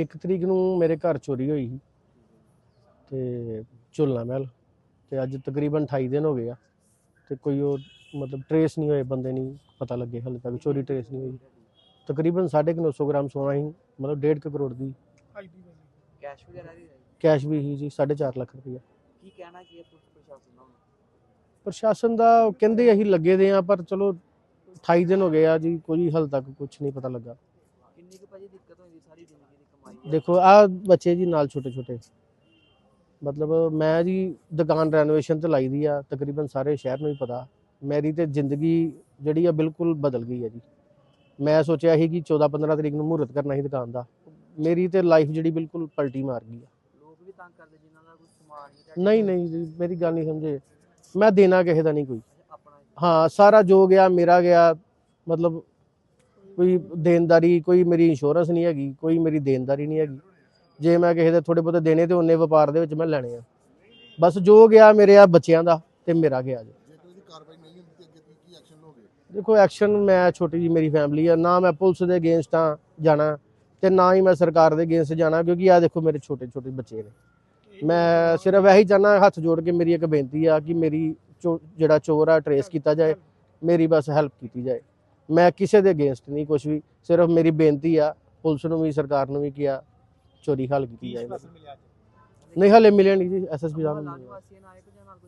ਇੱਕ ਤਰੀਕ ਨੂੰ ਮੇਰੇ ਘਰ ਚੋਰੀ ਹੋਈ ਸੀ ਤੇ ਝੁੱਲਣਾ ਮਹਿਲ ਤੇ ਅੱਜ ਤਕਰੀਬਨ 28 ਦਿਨ ਹੋ ਗਏ ਆ ਤੇ ਕੋਈ ਉਹ ਮਤਲਬ ਟਰੇਸ ਨਹੀਂ ਹੋਏ ਬੰਦੇ ਨਹੀਂ ਪਤਾ ਲੱਗੇ ਹਾਲੇ ਤੱਕ ਚੋਰੀ ਟਰੇਸ ਨਹੀਂ ਹੋਈ। ਤਕਰੀਬਨ 950 ਗ੍ਰਾਮ ਸੋਨਾ ਸੀ ਮਤਲਬ 1.5 ਕਰੋੜ ਦੀ। ਕੈਸ਼ ਵਗੈਰਾ ਵੀ ਹੈ ਕੈਸ਼ ਵੀ ਸੀ ਜੀ 4.5 ਲੱਖ ਕੀ ਕਹਿਣਾ ਹੈ ਪੁਲਿਸ ਪ੍ਰਸ਼ਾਸਨ ਦਾ ਹੁਣ? ਪ੍ਰਸ਼ਾਸਨ ਦਾ ਕਹਿੰਦੇ ਅਸੀਂ ਲੱਗੇ ਦੇ ਆ ਪਰ ਚਲੋ 28 ਦਿਨ ਹੋ ਗਏ ਆ ਜੀ ਕੋਈ ਹਾਲੇ ਤੱਕ ਕੁਝ ਨਹੀਂ ਪਤਾ ਲੱਗਾ। ਕੁ ਭਾਜੀ ਦਿੱਕਤ ਹੋਈ ਸਾਰੀ ਜ਼ਿੰਦਗੀ ਦੀ ਕਮਾਈ ਹੈ। ਦੇਖੋ ਆ ਬੱਚੇ ਜੀ ਨਾਲ ਛੋਟੇ ਛੋਟੇ। ਮਤਲਬ ਮੈਂ ਜੀ ਦੁਕਾਨ ਰੈਨੋਵੇਸ਼ਨ ਤੇ ਲਾਈ ਦੀ ਆ ਤਕਰੀਬਨ ਸਾਰੇ ਸ਼ਹਿਰ ਨੂੰ ਹੀ ਪਤਾ। ਮੇਰੀ ਤੇ ਜ਼ਿੰਦਗੀ ਜਿਹੜੀ ਆ ਬਿਲਕੁਲ ਬਦਲ ਗਈ ਆ ਜੀ। ਮੈਂ ਸੋਚਿਆ ਸੀ ਕਿ 14 15 ਤਰੀਕ ਨੂੰ ਮਹੂਰਤ ਕਰਨਾ ਸੀ ਦੁਕਾਨ ਦਾ। ਮੇਰੀ ਤੇ ਲਾਈਫ ਜਿਹੜੀ ਬਿਲਕੁਲ ਪਲਟੀ ਮਾਰ ਗਈ ਆ। ਲੋਕ ਵੀ ਤੰਗ ਕਰਦੇ ਜਿਨ੍ਹਾਂ ਦਾ ਕੋਈ ਸਮਾਨ ਨਹੀਂ ਨਹੀਂ ਨਹੀਂ ਜੀ ਮੇਰੀ ਗੱਲ ਨਹੀਂ ਸਮਝੇ। ਮੈਂ ਦੇਣਾ ਕਿਸੇ ਦਾ ਨਹੀਂ ਕੋਈ। ਆਪਣਾ ਹਾਂ ਸਾਰਾ ਜੋ ਗਿਆ ਮੇਰਾ ਗਿਆ। ਮਤਲਬ ਕੋਈ ਦੇਣਦਾਰੀ ਕੋਈ ਮੇਰੀ ਇੰਸ਼ੋਰੈਂਸ ਨਹੀਂ ਹੈਗੀ ਕੋਈ ਮੇਰੀ ਦੇਣਦਾਰੀ ਨਹੀਂ ਹੈਗੀ। ਜੇ ਮੈਂ ਕਿਸੇ ਦੇ ਥੋੜੇ ਬਹੁਤੇ ਦੇਣੇ ਤੇ ਉਹਨੇ ਵਪਾਰ ਦੇ ਵਿੱਚ ਮੈਂ ਲੈਣੇ ਆ। ਬਸ ਜੋ ਗਿਆ ਮੇਰੇ ਆ ਬੱਚਿਆਂ ਦਾ ਤੇ ਮੇਰਾ ਗਿਆ ਜੀ। ਦੇਖੋ ਐਕਸ਼ਨ ਮੈਂ ਛੋਟੀ ਜੀ ਮੇਰੀ ਫੈਮਿਲੀ ਆ। ਨਾ ਮੈਂ ਪੁਲਿਸ ਦੇ ਅਗੇਂਸਟ ਆ ਜਾਣਾ ਤੇ ਨਾ ਹੀ ਮੈਂ ਸਰਕਾਰ ਦੇ ਅਗੇਂਸਟ ਜਾਣਾ ਕਿਉਂਕਿ ਆ ਦੇਖੋ ਮੇਰੇ ਛੋਟੇ ਛੋਟੇ ਬੱਚੇ ਨੇ। ਮੈਂ ਸਿਰਫ ਇਹੀ ਚਾਹਨਾ ਹੱਥ ਜੋੜ ਕੇ ਮੇਰੀ ਇੱਕ ਬੇਨਤੀ ਆ ਕਿ ਮੇਰੀ ਜਿਹੜਾ ਚੋਰ ਆ ਟਰੇਸ ਕੀਤਾ ਜਾਏ ਮੇਰੀ ਬਸ ਹੈਲਪ ਕੀਤੀ ਜਾਏ। ਮੈਂ ਕਿਸੇ ਦੇ ਅਗੇਂਸਟ ਨਹੀਂ ਕੁਝ ਵੀ। ਸਿਰਫ ਮੇਰੀ ਬੇਨਤੀ ਆ ਪੁਲਿਸ ਨੂੰ ਵੀ ਸਰਕਾਰ ਨੂੰ ਵੀ ਕਿਹਾ ਚੋਰੀ ਹੱਲ ਕੀਤੀ ਜਾਏ ਨਹੀਂ ਹਲੇ ਮਿਲਿਆ ਨਹੀਂ ਜੀ ਐਸਐਸਪੀ ਸਾਹਿਬ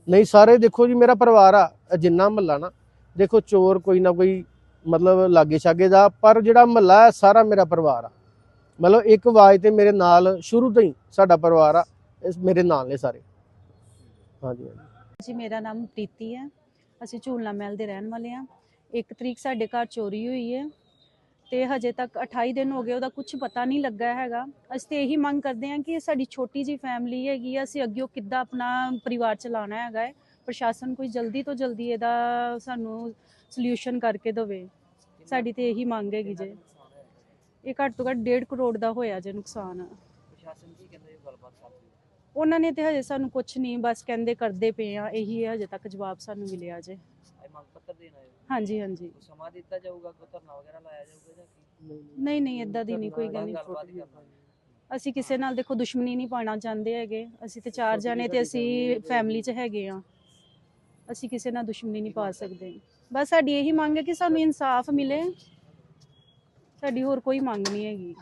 ਨਹੀਂ ਸਾਰੇ ਦੇਖੋ ਜੀ ਮੇਰਾ ਪਰਿਵਾਰ ਆ ਜਿੰਨਾ ਮਹੱਲਾ ਨਾ ਦੇਖੋ ਚੋਰ ਕੋਈ ਨਾ ਕੋਈ ਮਤਲਬ ਲਾਗੇ ਛਾਗੇ ਦਾ ਪਰ ਜਿਹੜਾ ਮਹੱਲਾ ਹੈ ਸਾਰਾ ਮੇਰਾ ਪਰਿਵਾਰ ਆ। ਮਤਲਬ ਇੱਕ ਆਵਾਜ਼ ਤੇ ਮੇਰੇ ਨਾਲ ਸ਼ੁਰੂ ਤੋਂ ਹੀ ਸਾਡਾ ਪਰਿਵਾਰ ਆ ਇਸ ਮੇਰੇ ਨਾਲ ਨੇ ਸਾਰੇ। ਹਾਂਜੀ ਹਾਂਜੀ। ਜੀ ਮੇਰਾ ਨਾਮ ਪ੍ਰੀਤੀ ਹੈ। ਅਸੀਂ ਝੂਲਣਾ ਮਹਿਲ ਦੇ ਰਹਿਣ ਵਾਲੇ ਹਾਂ। ਇੱਕ ਤਰੀਕ ਸਾਡੇ ਘਰ ਚੋਰੀ ਹੋਈ ਹੈ ਤੇ ਹਜੇ ਤੱਕ 28 ਦਿਨ ਹੋ ਗਏ ਉਹਦਾ ਕੁਝ ਪਤਾ ਨਹੀਂ ਲੱਗਾ ਹੈਗਾ। ਅਸੀਂ ਤੇ ਇਹੀ ਮੰਗ ਕਰਦੇ ਹਾਂ ਕਿ ਸਾਡੀ ਛੋਟੀ ਜੀ ਫੈਮਿਲੀ ਹੈਗੀ ਆ, ਅਸੀਂ ਅੱਗੇ ਕਿੱਦਾਂ ਆਪਣਾ ਪਰਿਵਾਰ ਚਲਾਉਣਾ ਹੈਗਾ ਹੈ। ਪ੍ਰਸ਼ਾਸਨ ਕੋਈ ਜਲਦੀ ਤੋਂ ਜਲਦੀ ਇਹਦਾ ਸਾਨੂੰ ਸੋਲੂਸ਼ਨ ਕਰਕੇ ਦੇਵੇ। ਸਾਡੀ ਤੇ ਇਹੀ ਮੰਗ ਹੈਗੀ ਜੇ। ਇਹ ਘੱਟ ਤੋਂ ਘੱਟ 1.5 ਕਰੋੜ ਦਾ ਹੋਇਆ ਜੇ ਨੁਕਸਾਨ। ਪ੍ਰਸ਼ਾਸਨ ਕੀ ਕਹਿੰਦਾ ਗੱਲਬਾਤ ਉਹਨਾਂ ਨੇ ਤੇ ਹਜੇ ਸਾਨੂੰ ਕੁਝ ਨਹੀਂ ਬਸ ਕਹਿੰਦੇ ਕਰਦੇ ਪਏ ਆ ਇਹੀ ਹਜੇ ਤੱਕ ਜਵਾਬ ਸਾਨੂੰ ਮਿਲਿਆ ਜੇ। ਮੰਗ ਪੱਤਰ ਦੇਣ ਆਏ ਹੋ। ਹਾਂਜੀ ਹਾਂਜੀ। ਸਮਾਂ ਦਿੱਤਾ ਜਾਊਗਾ ਕੋਈ ਧਰਨਾ ਵਗੈਰਾ ਲਾਇਆ ਜਾਊਗਾ ਜਾਂ ਕੀ? ਨਹੀਂ ਨਹੀਂ ਇਦਾਂ ਦੀ ਨਹੀਂ ਕੋਈ ਗੱਲ ਨਹੀਂ। ਅਸੀਂ ਕਿਸੇ ਨਾਲ ਦੇਖੋ ਦੁਸ਼ਮਣੀ ਨਹੀਂ ਪਾਉਣਾ ਚਾਹੁੰਦੇ ਹੈਗੇ। ਅਸੀਂ ਤੇ ਚਾਰ ਜਾਣੇ ਤੇ ਅਸੀਂ ਫੈਮਿਲੀ 'ਚ ਹੈਗੇ ਆ ਅਸੀਂ ਕਿਸੇ ਨਾਲ ਦੁਸ਼ਮਣੀ ਨਹੀਂ ਪਾ ਸਕਦੇ। ਬਸ ਸਾਡੀ ਇਹੀ ਮੰਗ ਹੈ ਕਿ ਸਾਨੂੰ ਇਨਸਾਫ ਮਿਲੇ। ਸਾਡੀ ਹੋਰ ਕੋਈ ਮੰਗ ਨਹੀਂ ਹੈਗੀ।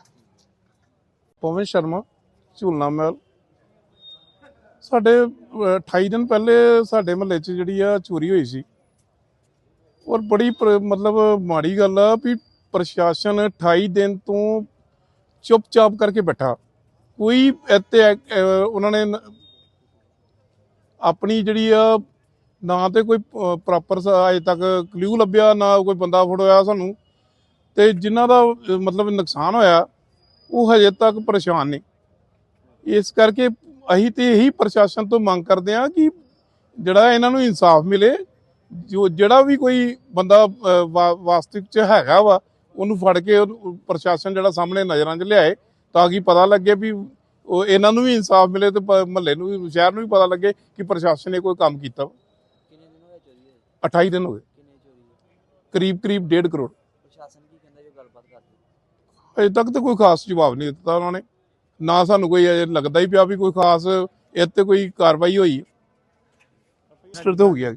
ਪਵਨ ਸ਼ਰਮਾ ਝੂਲਣਾ ਮਹਿਲ। ਸਾਡੇ ਅਹ, 28 ਦਿਨ ਪਹਿਲੇ ਸਾਡੇ ਮਹੱਲੇ 'ਚ ਜਿਹੜੀ ਆ ਚੋਰੀ ਹੋਈ ਸੀ। ਔਰ ਬੜੀ ਪ੍ਰ- ਮਤਲਬ ਮਾੜੀ ਗੱਲ ਆ ਵੀ ਪ੍ਰਸ਼ਾਸਨ 28 ਦਿਨ ਤੋਂ ਚੁੱਪਚਾਪ ਕਰਕੇ ਬੈਠਾ। ਕੋਈ ਇੱਥੇ ਉਹਨਾਂ ਨੇ ਆਪਣੀ ਜਿਹੜੀ ਆ, ਨਾ ਤੇ ਕੋਈ ਪ੍ਰੋਪਰ ਅਜੇ ਤੱਕ ਕਲੂ ਲੱਭਿਆ, ਨਾ ਕੋਈ ਬੰਦਾ ਫੜੋਇਆ ਸਾਨੂੰ। ਤੇ ਜਿਨ੍ਹਾਂ ਦਾ, ਮਤਲਬ ਨੁਕਸਾਨ ਹੋਇਆ, ਉਹ ਹਜੇ ਤੱਕ ਪਰੇਸ਼ਾਨ ਨੇ। ਇਸ ਕਰਕੇ ਅਸੀਂ ਤੇ ਇਹੀ ਪ੍ਰਸ਼ਾਸਨ ਤੋਂ ਮੰਗ ਕਰਦੇ ਹਾਂ ਕਿ ਜਿਹੜਾ ਇਹਨਾਂ ਨੂੰ ਇਨਸਾਫ ਮਿਲੇ ਜੋ ਜਿਹੜਾ ਵੀ ਕੋਈ ਬੰਦਾ ਅਹ, ਵਾਸਤਵਿਕ ਚ ਹੈਗਾ ਵਾ ਉਹਨੂੰ ਫੜ ਕੇ ਪ੍ਰਸ਼ਾਸਨ ਜਿਹੜਾ ਸਾਹਮਣੇ ਨਜ਼ਰਾਂ 'ਚ ਲਿਆਏ ਤਾਂ ਕਿ ਪਤਾ ਲੱਗੇ ਵੀ ਉਹ ਇਹਨਾਂ ਨੂੰ ਵੀ ਇਨਸਾਫ ਮਿਲੇ ਤੇ ਮਹੱਲੇ ਨੂੰ ਵੀ ਸ਼ਹਿਰ ਨੂੰ ਵੀ ਪਤਾ ਲੱਗੇ ਕਿ ਪ੍ਰਸ਼ਾਸਨ ਨੇ ਕੋਈ ਕੰਮ ਕੀਤਾ। ਵਾ। ਕਿੰਨੇ ਦਿਨ ਹੋਏ ਚੋਰੀ 28 ਦਿਨ ਹੋ ਗਏ। ਕਿੰਨੇ ਕਰੀਬ ਕਰੀਬ 1.5 ਕਰੋੜ। ਪ੍ਰਸ਼ਾਸਨ ਕੀ ਕਹਿੰਦਾ ਜੋ ਗੱਲਬਾਤ ਕਰਦੇ ਅਜੇ ਤੱਕ ਤਾਂ ਕੋਈ ਖਾਸ ਜਵਾਬ ਨਹੀਂ ਦਿੱਤਾ ਉਹਨਾਂ ਨੇ। ਨਾ ਸਾਨੂੰ ਕੋਈ ਲੱਗਦਾ ਹੀ ਪਿਆ ਵੀ ਕੋਈ ਖਾਸ ਇਹ ਤੇ ਕੋਈ ਕਾਰਵਾਈ ਹੋਈ ਰਜਿਸਟਰ ਤੇ ਹੋ ਗਿਆ।